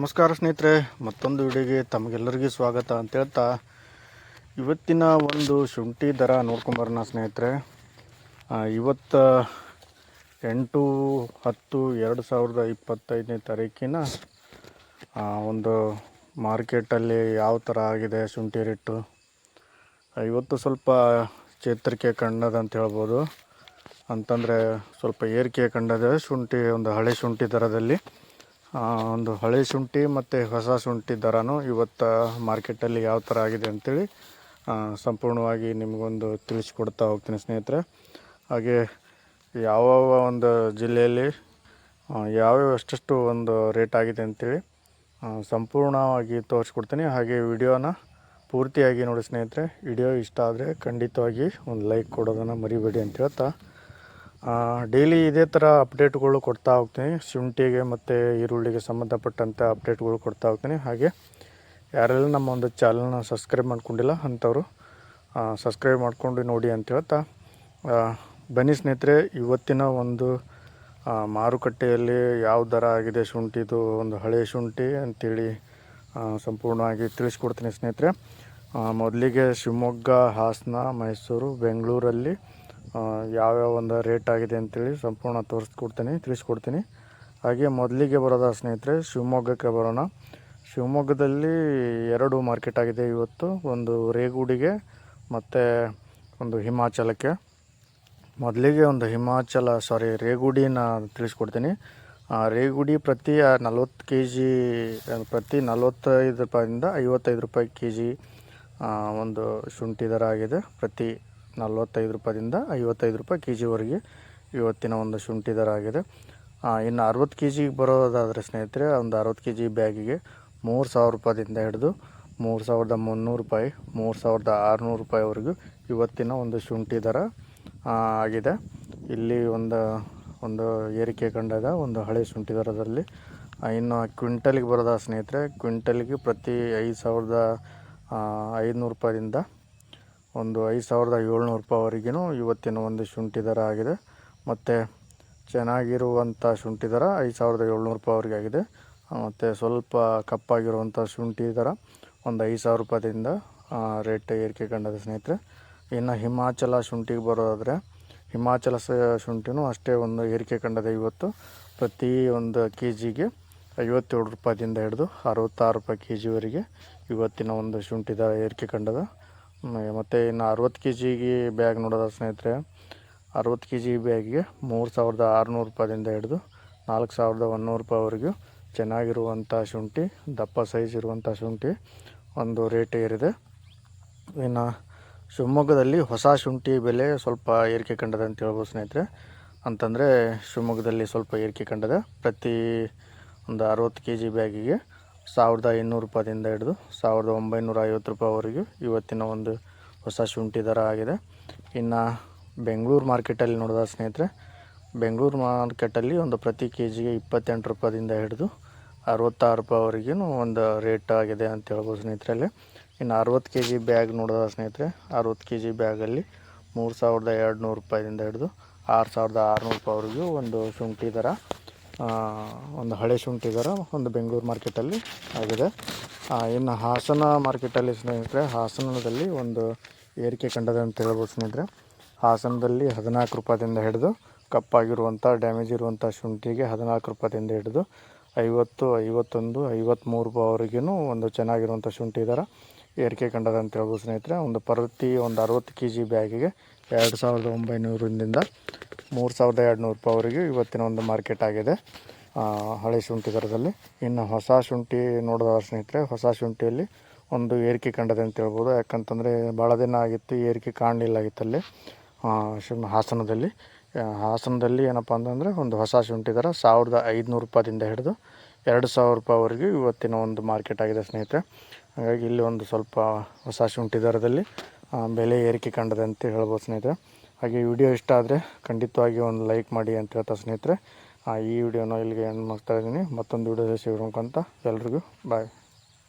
ನಮಸ್ಕಾರ ಸ್ನೇಹಿತರೆ, ಮತ್ತೊಂದು ವಿಡಿಯೋಗೆ ತಮಗೆಲ್ಲರಿಗೂ ಸ್ವಾಗತ ಅಂತ ಹೇಳ್ತಾ, ಇವತ್ತಿನ ಒಂದು ಶುಂಠಿ ದರ ನೋಡ್ಕೊಂಬರೋಣ ಸ್ನೇಹಿತರೆ. ಇವತ್ತು ಎಂಟು, ಹತ್ತು, ಎರಡು ಸಾವಿರದ ಇಪ್ಪತ್ತೈದನೇ ತಾರೀಕಿನ ಒಂದು ಮಾರ್ಕೆಟಲ್ಲಿ ಯಾವ ಥರ ಆಗಿದೆ ಶುಂಠಿ ರೇಟು? ಇವತ್ತು ಸ್ವಲ್ಪ ಚೇತರಿಕೆ ಕಂಡದಂತ ಹೇಳ್ಬೋದು. ಅಂತಂದರೆ ಸ್ವಲ್ಪ ಏರಿಕೆ ಕಂಡದೆ ಶುಂಠಿ, ಒಂದು ಹಳೆ ಶುಂಠಿ ದರದಲ್ಲಿ ಒಂದು ಹಳೆ ಶುಂಠಿ ಮತ್ತು ಹೊಸ ಶುಂಠಿ ದರನೂ ಇವತ್ತು ಮಾರ್ಕೆಟಲ್ಲಿ ಯಾವ ಥರ ಆಗಿದೆ ಅಂತೇಳಿ ಆ, ಸಂಪೂರ್ಣವಾಗಿ ನಿಮಗೊಂದು ತಿಳಿಸ್ಕೊಡ್ತಾ ಹೋಗ್ತೀನಿ ಸ್ನೇಹಿತರೆ. ಹಾಗೆ ಯಾವ್ಯಾವ ಒಂದು ಜಿಲ್ಲೆಯಲ್ಲಿ ಯಾವ್ಯಾವ ಎಷ್ಟೆಷ್ಟು ಒಂದು ರೇಟ್ ಆಗಿದೆ ಅಂತೇಳಿ ಆ, ಸಂಪೂರ್ಣವಾಗಿ ತೋರಿಸ್ಕೊಡ್ತೀನಿ. ಹಾಗೆ ವಿಡಿಯೋನ ಪೂರ್ತಿಯಾಗಿ ನೋಡಿ ಸ್ನೇಹಿತರೆ. ವಿಡಿಯೋ ಇಷ್ಟ ಆದರೆ ಖಂಡಿತವಾಗಿ ಒಂದು ಲೈಕ್ ಕೊಡೋದನ್ನು ಮರಿಬೇಡಿ ಅಂತ ಹೇಳ್ತಾ ಡೈಲಿ ಇದೇ ಥರ ಅಪ್ಡೇಟ್ಗಳು ಕೊಡ್ತಾ ಹೋಗ್ತೀನಿ. ಶುಂಠಿಗೆ ಮತ್ತು ಈರುಳ್ಳಿಗೆ ಸಂಬಂಧಪಟ್ಟಂಥ ಅಪ್ಡೇಟ್ಗಳು ಕೊಡ್ತಾ ಹೋಗ್ತೀನಿ. ಹಾಗೆ ಯಾರೆಲ್ಲ ನಮ್ಮ ಒಂದು ಚಾನಲ್ನ ಸಬ್ಸ್ಕ್ರೈಬ್ ಮಾಡ್ಕೊಂಡಿಲ್ಲ ಅಂಥವ್ರು ಸಬ್ಸ್ಕ್ರೈಬ್ ಮಾಡ್ಕೊಂಡು ನೋಡಿ ಅಂತ ಹೇಳ್ತಾ ಬನ್ನಿ ಸ್ನೇಹಿತರೆ ಇವತ್ತಿನ ಒಂದು ಮಾರುಕಟ್ಟೆಯಲ್ಲಿ ಯಾವ ದರ ಆಗಿದೆ ಶುಂಠಿದು ಒಂದು ಹಳೆ ಶುಂಠಿ ಅಂತೇಳಿ ಆ, ಸಂಪೂರ್ಣವಾಗಿ ತಿಳಿಸ್ಕೊಡ್ತೀನಿ ಸ್ನೇಹಿತರೆ. ಮೊದಲಿಗೆ ಶಿವಮೊಗ್ಗ ಹಾಸನ ಮೈಸೂರು ಬೆಂಗಳೂರಲ್ಲಿ ಯಾವ್ಯಾವ ಒಂದು ರೇಟ್ ಆಗಿದೆ ಅಂತೇಳಿ ಸಂಪೂರ್ಣ ತೋರಿಸ್ಕೊಡ್ತೀನಿ, ತಿಳಿಸ್ಕೊಡ್ತೀನಿ. ಹಾಗೆ ಮೊದಲಿಗೆ ಬರೋದ ಸ್ನೇಹಿತರೆ, ಶಿವಮೊಗ್ಗಕ್ಕೆ ಬರೋಣ. ಶಿವಮೊಗ್ಗದಲ್ಲಿ ಎರಡು ಮಾರ್ಕೆಟ್ ಆಗಿದೆ ಇವತ್ತು. ಒಂದು ರೇಗೂಡಿಗೆ ಮತ್ತು ಒಂದು ಹಿಮಾಚಲಕ್ಕೆ. ಮೊದಲಿಗೆ ಒಂದು ಹಿಮಾಚಲ ಸಾರಿ ರೇಗುಡಿನ ತಿಳಿಸ್ಕೊಡ್ತೀನಿ. ರೇಗುಡಿ ಪ್ರತಿ ನಲ್ವತ್ತು ಕೆ ಜಿ ಪ್ರತಿ ನಲ್ವತ್ತೈದು ರೂಪಾಯಿಂದ ಐವತ್ತೈದು ರೂಪಾಯಿ ಕೆ ಜಿ ಒಂದು ಶುಂಠಿ ದರ ಆಗಿದೆ ಪ್ರತಿ ನಲ್ವತ್ತೈದು ರೂಪಾಯಿಂದ ಐವತ್ತೈದು ರೂಪಾಯಿ ಕೆ ಜಿವರೆಗೆ ಇವತ್ತಿನ ಒಂದು ಶುಂಠಿ ದರ ಆಗಿದೆ. ಇನ್ನು ಅರವತ್ತು ಕೆ ಜಿಗೆ ಬರೋದಾದರೆ ಸ್ನೇಹಿತರೆ, ಒಂದು ಅರವತ್ತು ಕೆ ಜಿ ಬ್ಯಾಗಿಗೆ ಮೂರು ಸಾವಿರ ರೂಪಾಯಿಂದ ಹಿಡಿದು ಮೂರು ಸಾವಿರದ ಮುನ್ನೂರು ರೂಪಾಯಿ, ಮೂರು ಸಾವಿರದ ಆರುನೂರು ರೂಪಾಯಿವರೆಗೂ ಇವತ್ತಿನ ಒಂದು ಶುಂಠಿ ದರ ಆಗಿದೆ. ಇಲ್ಲಿ ಒಂದು ಒಂದು ಏರಿಕೆ ಕಂಡಾಗ ಒಂದು ಹಳೆ ಶುಂಠಿ ದರದಲ್ಲಿ. ಇನ್ನು ಕ್ವಿಂಟಲಿಗೆ ಬರೋದ ಸ್ನೇಹಿತರೆ, ಕ್ವಿಂಟಲಿಗೆ ಪ್ರತಿ ಐದು ಸಾವಿರದ ಐದುನೂರು ರೂಪಾಯಿಂದ ಒಂದು ಐದು ಸಾವಿರದ ಏಳ್ನೂರು ರೂಪಾಯಿವರೆಗೂ ಇವತ್ತಿನ ಒಂದು ಶುಂಠಿ ದರ ಆಗಿದೆ. ಮತ್ತು ಚೆನ್ನಾಗಿರುವಂಥ ಶುಂಠಿ ದರ ಐದು ಸಾವಿರದ ಏಳ್ನೂರು ರೂಪಾಯಿವರೆಗೆ ಆಗಿದೆ. ಮತ್ತು ಸ್ವಲ್ಪ ಕಪ್ಪಾಗಿರುವಂಥ ಶುಂಠಿ ದರ ಒಂದು ಐದು ಸಾವಿರ ರೂಪಾಯಿಂದ ರೇಟ್ ಏರಿಕೆ ಕಂಡದ ಸ್ನೇಹಿತರೆ. ಇನ್ನು ಹಿಮಾಚಲ ಶುಂಠಿಗೆ ಬರೋದಾದರೆ ಹಿಮಾಚಲ ಶುಂಠಿನೂ ಅಷ್ಟೇ ಒಂದು ಏರಿಕೆ ಕಂಡದೆ ಇವತ್ತು ಪ್ರತಿ ಒಂದು ಕೆ ಜಿಗೆ ಐವತ್ತೇಳು ರೂಪಾಯಿಂದ ಹಿಡಿದು ಅರವತ್ತಾರು ರೂಪಾಯಿ ಕೆ ಜಿವರೆಗೆ ಇವತ್ತಿನ ಒಂದು ಶುಂಠಿ ದರ ಏರಿಕೆ ಕಂಡದ ಮತ್ತು ಇನ್ನು ಅರವತ್ತು ಕೆ ಜಿಗೆ ಬ್ಯಾಗ್ ನೋಡೋದ ಸ್ನೇಹಿತರೆ. ಅರವತ್ತು ಕೆ ಜಿ ಬ್ಯಾಗಿಗೆ ಮೂರು ಸಾವಿರದ ಆರುನೂರು ರೂಪಾಯಿಂದ ಹಿಡಿದು ನಾಲ್ಕು ಸಾವಿರದ ಒನ್ನೂರು ರೂಪಾಯಿವರೆಗೂ ಚೆನ್ನಾಗಿರುವಂಥ ಶುಂಠಿ, ದಪ್ಪ ಸೈಜ್ ಇರುವಂಥ ಶುಂಠಿ ಒಂದು ರೇಟ್ ಏರಿದೆ. ಇನ್ನು ಶಿವಮೊಗ್ಗದಲ್ಲಿ ಹೊಸ ಶುಂಠಿ ಬೆಲೆ ಸ್ವಲ್ಪ ಏರಿಕೆ ಕಂಡದೆ ಅಂತ ಹೇಳ್ಬೋದು ಸ್ನೇಹಿತರೆ. ಅಂತಂದರೆ ಶಿವಮೊಗ್ಗದಲ್ಲಿ ಸ್ವಲ್ಪ ಏರಿಕೆ ಕಂಡದೆ ಪ್ರತಿ ಒಂದು ಅರವತ್ತು ಕೆ ಜಿ ಬ್ಯಾಗಿಗೆ ಸಾವಿರದ ಇನ್ನೂರು ರೂಪಾಯಿಂದ ಹಿಡಿದು ಸಾವಿರದ ಒಂಬೈನೂರ ಐವತ್ತು ರೂಪಾಯಿವರೆಗೂ ಇವತ್ತಿನ ಒಂದು ಹೊಸ ಶುಂಠಿ ದರ ಆಗಿದೆ. ಇನ್ನು ಬೆಂಗಳೂರು ಮಾರ್ಕೆಟಲ್ಲಿ ನೋಡಿದ ಸ್ನೇಹಿತರೆ, ಬೆಂಗಳೂರು ಮಾರ್ಕೆಟಲ್ಲಿ ಒಂದು ಪ್ರತಿ ಕೆ ಜಿಗೆ ಇಪ್ಪತ್ತೆಂಟು ರೂಪಾಯಿಂದ ಹಿಡಿದು ಅರವತ್ತಾರು ರೂಪಾಯಿವರೆಗೂ ಒಂದು ರೇಟ್ ಆಗಿದೆ ಅಂತ ಹೇಳ್ಬೋದು ಸ್ನೇಹಿತರಲ್ಲಿ ಇನ್ನು ಅರವತ್ತು ಕೆ ಜಿ ಬ್ಯಾಗ್ ನೋಡಿದ ಸ್ನೇಹಿತರೆ, ಅರವತ್ತು ಕೆ ಜಿ ಬ್ಯಾಗಲ್ಲಿ ಮೂರು ಸಾವಿರದ ಎರಡು ನೂರು ರೂಪಾಯಿಂದ ಹಿಡಿದು ಆರು ಸಾವಿರದ ಆರುನೂರು ರೂಪಾಯಿವರೆಗೂ ಒಂದು ಶುಂಠಿ ದರ ಒಂದು ಹಳೆ ಶುಂಠಿ ಒಂದು ಬೆಂಗಳೂರು ಮಾರ್ಕೆಟಲ್ಲಿ ಆಗಿದೆ. ಇನ್ನು ಹಾಸನ ಮಾರ್ಕೆಟಲ್ಲಿ ಸ್ನೇಹಿತರೆ, ಹಾಸನದಲ್ಲಿ ಒಂದು ಏರಿಕೆ ಕಂಡದೆ ಅಂತ ಹೇಳ್ಬೋದು ಸ್ನೇಹಿತರೆ. ಹಾಸನದಲ್ಲಿ ಹದಿನಾಲ್ಕು ರೂಪಾಯಿಂದ ಹಿಡಿದು ಕಪ್ಪಾಗಿರುವಂಥ, ಡ್ಯಾಮೇಜ್ ಇರುವಂಥ ಶುಂಠಿಗೆ ಹದಿನಾಲ್ಕು ರೂಪಾಯಿಂದ ಹಿಡಿದು ಐವತ್ತು, ಐವತ್ತೊಂದು ಐವತ್ತ್ಮೂರು ರೂಪಾಯಿವರೆಗೂ ಒಂದು ಚೆನ್ನಾಗಿರುವಂಥ ಶುಂಠಿ ದರ ಏರಿಕೆ ಕಂಡದ ಅಂತ ಹೇಳ್ಬೋದು ಸ್ನೇಹಿತರೆ. ಒಂದು ಪ್ರತಿ ಒಂದು ಅರವತ್ತು ಕೆ ಜಿ ಬ್ಯಾಗಿಗೆ ಎರಡು ಸಾವಿರದ ಒಂಬೈನೂರರಿಂದ ಮೂರು ಸಾವಿರದ ಎರಡು ನೂರು ರೂಪಾಯಿವರೆಗೂ ಇವತ್ತಿನ ಒಂದು ಮಾರ್ಕೆಟ್ ಆಗಿದೆ. ಹಳೆ ಶುಂಠಿ ದರದಲ್ಲಿ. ಇನ್ನು ಹೊಸ ಶುಂಠಿ ನೋಡಿದ ಸ್ನೇಹಿತರೆ, ಹೊಸ ಶುಂಠಿಯಲ್ಲಿ ಒಂದು ಏರಿಕೆ ಕಂಡದೆ ಅಂತ ಹೇಳ್ಬೋದು. ಯಾಕಂತಂದರೆ ಭಾಳ ದಿನ ಆಗಿತ್ತು ಏರಿಕೆ ಕಾಣಲಿಲ್ಲ ಆಗಿತ್ತಲ್ಲಿ ಶಿವ ಹಾಸನದಲ್ಲಿ. ಹಾಸನದಲ್ಲಿ ಏನಪ್ಪ ಅಂತಂದರೆ ಒಂದು ಹೊಸ ಶುಂಠಿ ದರ ಸಾವಿರದ ಐದುನೂರು ರೂಪಾಯಿಂದ ಹಿಡಿದು ಎರಡು ಸಾವಿರ ರೂಪಾಯಿವರೆಗೂ ಇವತ್ತಿನ ಒಂದು ಮಾರ್ಕೆಟ್ ಆಗಿದೆ ಸ್ನೇಹಿತರೆ. ಹಾಗಾಗಿ ಇಲ್ಲಿ ಒಂದು ಸ್ವಲ್ಪ ಹೊಸ ಶುಂಠಿ ದರದಲ್ಲಿ ಬೆಲೆ ಏರಿಕೆ ಕಂಡದೆ ಅಂತ ಹೇಳ್ಬೋದು ಸ್ನೇಹಿತರೆ. ಹಾಗೆ ವಿಡಿಯೋ ಇಷ್ಟ ಆದರೆ ಖಂಡಿತವಾಗಿ ಒಂದು ಲೈಕ್ ಮಾಡಿ ಅಂತ ಹೇಳ್ತಾ ಸ್ನೇಹಿತರೆ. ಈ ವಿಡಿಯೋನ ಇಲ್ಲಿಗೆ ಏನು ಮಾಡ್ತಾ ಇದ್ದೀನಿ. ಮತ್ತೊಂದು ವಿಡಿಯೋ ಸಿಗೋಣ ಅಂತ ಎಲ್ರಿಗೂ ಬಾಯ್